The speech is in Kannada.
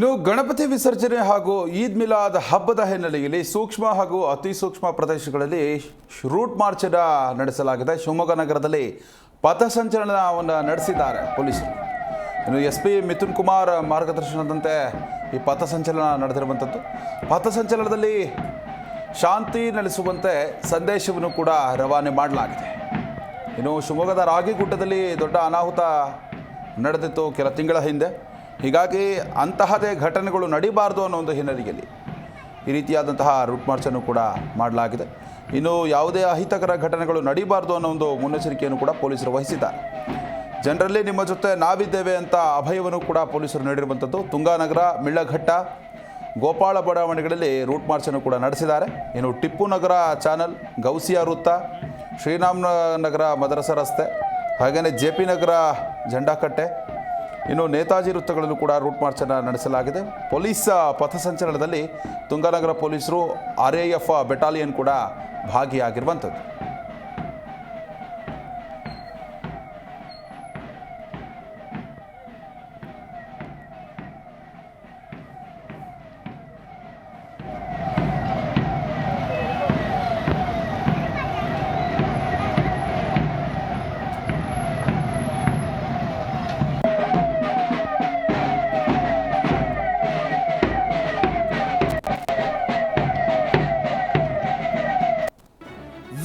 ಇನ್ನು ಗಣಪತಿ ವಿಸರ್ಜನೆ ಹಾಗೂ ಈದ್ ಮಿಲಾದ್ ಹಬ್ಬದ ಹಿನ್ನೆಲೆಯಲ್ಲಿ ಸೂಕ್ಷ್ಮ ಹಾಗೂ ಅತಿ ಸೂಕ್ಷ್ಮ ಪ್ರದೇಶಗಳಲ್ಲಿ ರೂಟ್ ಮಾರ್ಚ್ ನಡೆಸಲಾಗಿದೆ. ಶಿವಮೊಗ್ಗ ನಗರದಲ್ಲಿ ಪಥಸಂಚಲನವನ್ನು ನಡೆಸಿದ್ದಾರೆ ಪೊಲೀಸರು. ಇನ್ನು ಎಸ್ ಪಿ ಮಿಥುನ್ ಕುಮಾರ್ ಮಾರ್ಗದರ್ಶನದಂತೆ ಈ ಪಥಸಂಚಲನ ನಡೆದಿರುವಂಥದ್ದು. ಪಥಸಂಚಲನದಲ್ಲಿ ಶಾಂತಿ ನೆಲೆಸುವಂತೆ ಸಂದೇಶವನ್ನು ಕೂಡ ರವಾನೆ ಮಾಡಲಾಗಿದೆ. ಇನ್ನು ಶಿವಮೊಗ್ಗದ ರಾಗಿಗುಡ್ಡದಲ್ಲಿ ದೊಡ್ಡ ಅನಾಹುತ ನಡೆದಿತ್ತು ಕೆಲ ತಿಂಗಳ ಹಿಂದೆ. ಹೀಗಾಗಿ ಅಂತಹದೇ ಘಟನೆಗಳು ನಡೀಬಾರ್ದು ಅನ್ನೋ ಒಂದು ಹಿನ್ನೆಲೆಯಲ್ಲಿ ಈ ರೀತಿಯಾದಂತಹ ರೂಟ್ ಮಾರ್ಚನ್ನು ಕೂಡ ಮಾಡಲಾಗಿದೆ. ಇನ್ನು ಯಾವುದೇ ಅಹಿತಕರ ಘಟನೆಗಳು ನಡೀಬಾರ್ದು ಅನ್ನೋ ಒಂದು ಮುನ್ನೆಚ್ಚರಿಕೆಯನ್ನು ಕೂಡ ಪೊಲೀಸರು ವಹಿಸಿದ್ದಾರೆ. ಜನರಲ್ಲಿ ನಿಮ್ಮ ಜೊತೆ ನಾವಿದ್ದೇವೆ ಅಂತ ಅಭಯವನ್ನು ಕೂಡ ಪೊಲೀಸರು ನೀಡಿರುವಂಥದ್ದು. ತುಂಗಾನಗರ, ಮಿಳ್ಳಘಟ್ಟ, ಗೋಪಾಳ ಬಡಾವಣೆಗಳಲ್ಲಿ ರೂಟ್ ಮಾರ್ಚನ್ನು ಕೂಡ ನಡೆಸಿದ್ದಾರೆ. ಇನ್ನು ಟಿಪ್ಪು ನಗರ ಚಾನಲ್ ಗೌಸಿಯಾ ವೃತ್ತ ಶ್ರೀರಾಮ್ ನಗರ ಮದರಸ ರಸ್ತೆ ಹಾಗೆಯೇ ಜೆ ಪಿ ನಗರ ಜೆಂಡಾಕಟ್ಟೆ ಇನ್ನು ನೇತಾಜಿ ವೃತ್ತಗಳಲ್ಲೂ ಕೂಡ ರೂಟ್ ಮಾರ್ಚನ್ನು ನಡೆಸಲಾಗಿದೆ. ಪೊಲೀಸ್ ಪಥಸಂಚಲನದಲ್ಲಿ ತುಂಗನಗರ ಪೊಲೀಸರು ಆರ್ ಎ ಎಫ್ ಬೆಟಾಲಿಯನ್ ಕೂಡ ಭಾಗಿಯಾಗಿರುವಂಥದ್ದು.